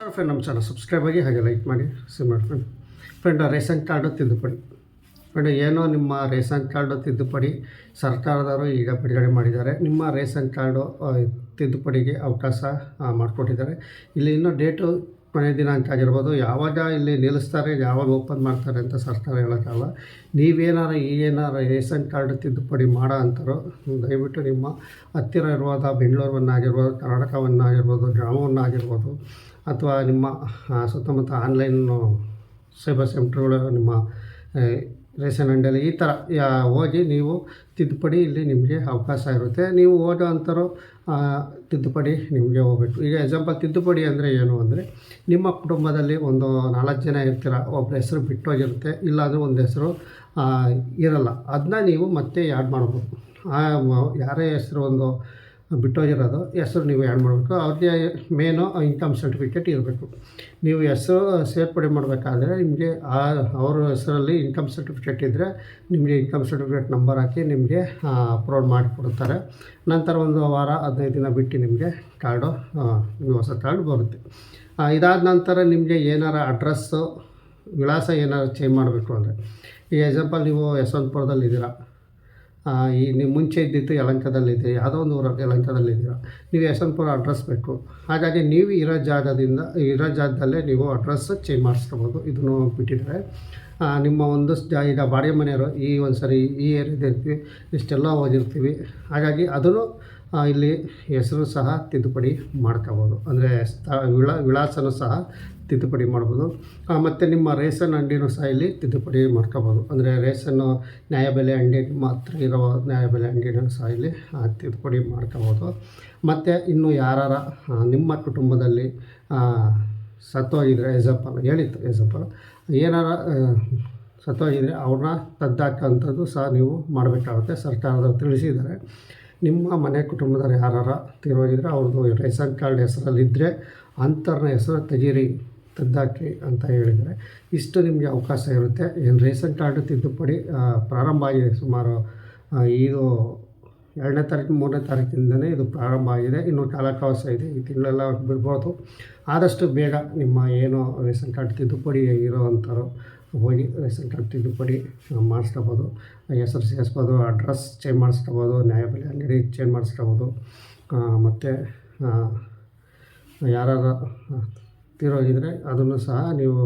Friend ನಮ್ಮ channel subscribe ಆಗಿ ಹಾಗೆ ಲೈಕ್ ಮಾಡಿ ಶೇರ್ ಮಾಡಿ ಫ್ರೆಂಡ್ ರೇಷನ್ ಕಾರ್ಡು ತಿದ್ದುಪಡಿ. ಫ್ರೆಂಡ್ ಏನೋ ನಿಮ್ಮ ರೇಷನ್ ಕಾರ್ಡು ತಿದ್ದುಪಡಿ ಸರ್ಕಾರದವರು ಈಗ ಬಿಡುಗಡೆ ಮಾಡಿದ್ದಾರೆ. ನಿಮ್ಮ ರೇಷನ್ ಕಾರ್ಡು ತಿದ್ದುಪಡಿಗೆ ಅವಕಾಶ ಮಾಡಿಕೊಟ್ಟಿದ್ದಾರೆ. ಇಲ್ಲಿ ಇನ್ನೂ ಡೇಟು ಕೊನೆಯ ದಿನಾಂಕ ಆಗಿರ್ಬೋದು, ಯಾವಾಗ ಇಲ್ಲಿ ನಿಲ್ಲಿಸ್ತಾರೆ, ಯಾವಾಗ ಓಪನ್ ಮಾಡ್ತಾರೆ ಅಂತ ಸರ್ಕಾರ ಹೇಳೋಕ್ಕಲ್ಲ ನೀವೇನಾರು ಏನಾರ ರೇಷನ್ ಕಾರ್ಡ್ ತಿದ್ದುಪಡಿ ಮಾಡೋ ಅಂತಾರೋ ದಯವಿಟ್ಟು ನಿಮ್ಮ ಹತ್ತಿರ ಇರುವಂಥ ಬೆಂಗಳೂರನ್ನಾಗಿರ್ಬೋದು ಕರ್ನಾಟಕವನ್ನಾಗಿರ್ಬೋದು, ಗ್ರಾಮವನ್ನಾಗಿರ್ಬೋದು, ಅಥವಾ ನಿಮ್ಮ ಸುತ್ತಮುತ್ತ ಆನ್ಲೈನ್ ಸೈಬರ್ ಸೆಂಟ್ರ್ಗಳು, ನಿಮ್ಮ ರೇಷನ್ ಅಂಗಡಿಯಲ್ಲಿ ಈ ಥರ ಹೋಗಿ ನೀವು ತಿದ್ದುಪಡಿ ಇಲ್ಲಿ ನಿಮಗೆ ಅವಕಾಶ ಇರುತ್ತೆ. ನೀವು ಅಂಥವ್ರು ಆ, ತಿದ್ದುಪಡಿ ನಿಮಗೆ ಹೋಗ್ಬೇಕು. ಈಗ ಎಕ್ಸಾಂಪಲ್ ತಿದ್ದುಪಡಿ ಅಂದರೆ ಏನು ಅಂದರೆ ನಿಮ್ಮ ಕುಟುಂಬದಲ್ಲಿ ಒಂದು ನಾಲ್ಕು ಜನ ಇರ್ತೀರ ಒಬ್ಬರ ಹೆಸರು ಬಿಟ್ಟೋಗಿರುತ್ತೆ ಇಲ್ಲಾಂದರೆ ಒಂದು ಹೆಸರು ಇರಲ್ಲ. ಅದನ್ನ ನೀವು ಮತ್ತೆ ಆ್ಯಡ್ ಮಾಡ್ಬೋದು. ಯಾರೇ ಹೆಸರು ಒಂದು ಬಿಟ್ಟೋಗಿರೋದು. ಹೆಸರು ನೀವು ಆ್ಯಡ್ ಮಾಡಬೇಕು. ಅವ್ರದ್ದೇ ಮೇನು ಇನ್ಕಮ್ ಸರ್ಟಿಫಿಕೇಟ್ ಇರಬೇಕು. ನೀವು ಹೆಸರು ಸೇರ್ಪಡೆ ಮಾಡಬೇಕಾದ್ರೆ ನಿಮಗೆ ಆ ಅವರ ಹೆಸರಲ್ಲಿ ಇನ್ಕಮ್ ಸರ್ಟಿಫಿಕೇಟ್ ಇದ್ದರೆ ನಿಮಗೆ ಇನ್ಕಮ್ ಸರ್ಟಿಫಿಕೇಟ್ ನಂಬರ್ ಹಾಕಿ ನಿಮಗೆ ಅಪ್ಲೋಡ್ ಮಾಡಿಕೊಡ್ತಾರೆ ನಂತರ ಒಂದು ವಾರ ಹದಿನೈದು ದಿನ ಬಿಟ್ಟು ನಿಮಗೆ ಕಾರ್ಡು ನಿಮಗೆ ಹೊಸ ಕಾರ್ಡ್ ಬರುತ್ತೆ. ಇದಾದ ನಂತರ ನಿಮಗೆ ಏನಾರ ಅಡ್ರೆಸ್ಸು ವಿಳಾಸ ಏನಾರು ಚೇಂಜ್ ಮಾಡಬೇಕು ಅಂದರೆ ಈಗ ಎಕ್ಸಾಂಪಲ್ ನೀವು ಯಶವಂತಪುರದಲ್ಲಿದ್ದೀರಾ ಆ, ಈ ನೀವು ಮುಂಚೆ ಇದ್ದಿದ್ದು ಯಲಂಕದಲ್ಲಿದೆ ಯಾವುದೋ ಒಂದು ಊರಲ್ಲಿ ಯಲಂಕದಲ್ಲಿದ್ದೀರ, ನೀವು ಯಶವಂತಪುರ ಅಡ್ರೆಸ್ ಬೇಕು. ಹಾಗಾಗಿ ನೀವು ಇರೋ ಜಾಗದಿಂದ, ಇರೋ ಜಾಗದಲ್ಲೇ ನೀವು ಅಡ್ರೆಸ್ ಚೇಂಜ್ ಮಾಡಿಸ್ಕೋಬೋದು ಇದನ್ನು ಬಿಟ್ಟಿದ್ದಾರೆ ನಿಮ್ಮ ಒಂದು ಈಗ ಬಾಡಿಗೆ ಮನೆಯವರು ಈ ಒಂದು ಸರಿ ಈ ಏರಿಯಾದ ಇರ್ತೀವಿ, ಇಷ್ಟೆಲ್ಲ ಓದಿರ್ತೀವಿ. ಹಾಗಾಗಿ ಅದನ್ನು ಇಲ್ಲಿ ಹೆಸರು ಸಹ ತಿದ್ದುಪಡಿ ಮಾಡ್ಕೋಬೋದು. ಅಂದರೆ ಸ್ಥ, ವಿಳಾ, ವಿಳಾಸನೂ ಸಹ ತಿದ್ದುಪಡಿ ಮಾಡ್ಬೋದು. ಮತ್ತು ನಿಮ್ಮ ರೇಷನ್ ಅಂಗಡಿನೂ ಸಹ ಇಲ್ಲಿ ತಿದ್ದುಪಡಿ ಮಾಡ್ಕೋಬೋದು. ಅಂದರೆ ರೇಷನ್ನು, ನ್ಯಾಯಬೆಲೆ ಅಂಗಡಿ ಮಾತ್ರ ಇರೋ ನ್ಯಾಯಬೆಲೆ ಅಂಗಡಿನೂ ಸಹ ಇಲ್ಲಿ ತಿದ್ದುಪಡಿ ಮಾಡ್ಕೋಬೋದು. ಮತ್ತು ಇನ್ನು ಯಾರ ನಿಮ್ಮ ಕುಟುಂಬದಲ್ಲಿ ಸತ್ತೋಗಿದ್ರೆ ಎಕ್ಸಾಂಪಲ್ ಹೇಳಿತ್ತು ಎಕ್ಸಾಂಪಲ್ ಏನಾರ ಸತ್ತೋಗಿದ್ರೆ ಅವ್ರನ್ನ ತದ್ದಾಕಂಥದ್ದು ಸಹ ನೀವು ಮಾಡಬೇಕಾಗುತ್ತೆ. ಸರ್ಕಾರದವ್ರು ತಿಳಿಸಿದ್ದಾರೆ. ನಿಮ್ಮ ಮನೆ ಕುಟುಂಬದವ್ರು ಯಾರು ತೀರೋಗಿದ್ರೆ ಅವ್ರದ್ದು ರೇಷನ್ ಕಾರ್ಡ್ ಹೆಸರಲ್ಲಿದ್ದರೆ ಅಂಥವ್ರನ್ನ ಹೆಸರು ತೆಗೀರಿ ತದ್ದಾಕಿ ಅಂತ ಹೇಳಿದರೆ ಇಷ್ಟು ನಿಮಗೆ ಅವಕಾಶ ಇರುತ್ತೆ. ಏನು ರೇಷನ್ ಕಾರ್ಡ್ ತಿದ್ದುಪಡಿ ಪ್ರಾರಂಭ ಆಗಿದೆ ಸುಮಾರು ಇದು ಎರಡನೇ ತಾರೀಕು, ಮೂರನೇ ತಾರೀಕಿಂದಲೇ ಇದು ಪ್ರಾರಂಭ ಆಗಿದೆ. ಇನ್ನು ಕಾಲಾವಕಾಶ ಇದೆ, ಈ ತಿಂಗಳೆಲ್ಲ ಬಿಡ್ಬೋದು. ಆದಷ್ಟು ಬೇಗ ನಿಮ್ಮ ಏನು ರೇಷನ್ ಕಾರ್ಡ್ ತಿದ್ದುಪಡಿ ಇರೋವಂಥವ್ರು ಹೋಗಿ ರೇಷನ್ ಕಾರ್ಡ್ ತಿದ್ದುಪಡಿ ಮಾಡಿಸ್ಕೋಬೋದು. ಹೆಸರು ಸೇರಿಸ್ಬೋದು ಅಡ್ರೆಸ್ ಚೇಂಜ್ ಮಾಡಿಸ್ಕೋಬೋದು ನ್ಯಾಯಬೆಲೆ ಅಂಗಡಿ ಚೇಂಜ್ ಮಾಡಿಸ್ಕೋಬೋದು. ಮತ್ತು ಯಾರು ತೀರೋಗಿದ್ರೆ ಅದನ್ನು ಸಹ ನೀವು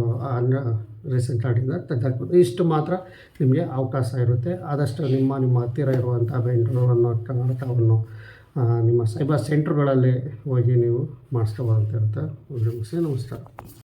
ರೇಷನ್ ಕಾರ್ಡಿಂದ ತೆಗೆದಾಕ್ಬೋದು ಇಷ್ಟು ಮಾತ್ರ ನಿಮಗೆ ಅವಕಾಶ ಇರುತ್ತೆ. ಆದಷ್ಟು ನಿಮ್ಮ ನಿಮ್ಮ ಹತ್ತಿರ ಇರುವಂಥ ಬೆಂಗಳೂರನ್ನು ಕರ್ನಾಟಕವನ್ನು ನಿಮ್ಮ ಸೈಬರ್ ಸೆಂಟ್ರ್ಗಳಲ್ಲಿ ಹೋಗಿ ನೀವು ಮಾಡಿಸ್ಕೋಬೋದು ಅಂತ ಇರುತ್ತೆ ಮುಗಿಸಿ ನಮಸ್ಕಾರ.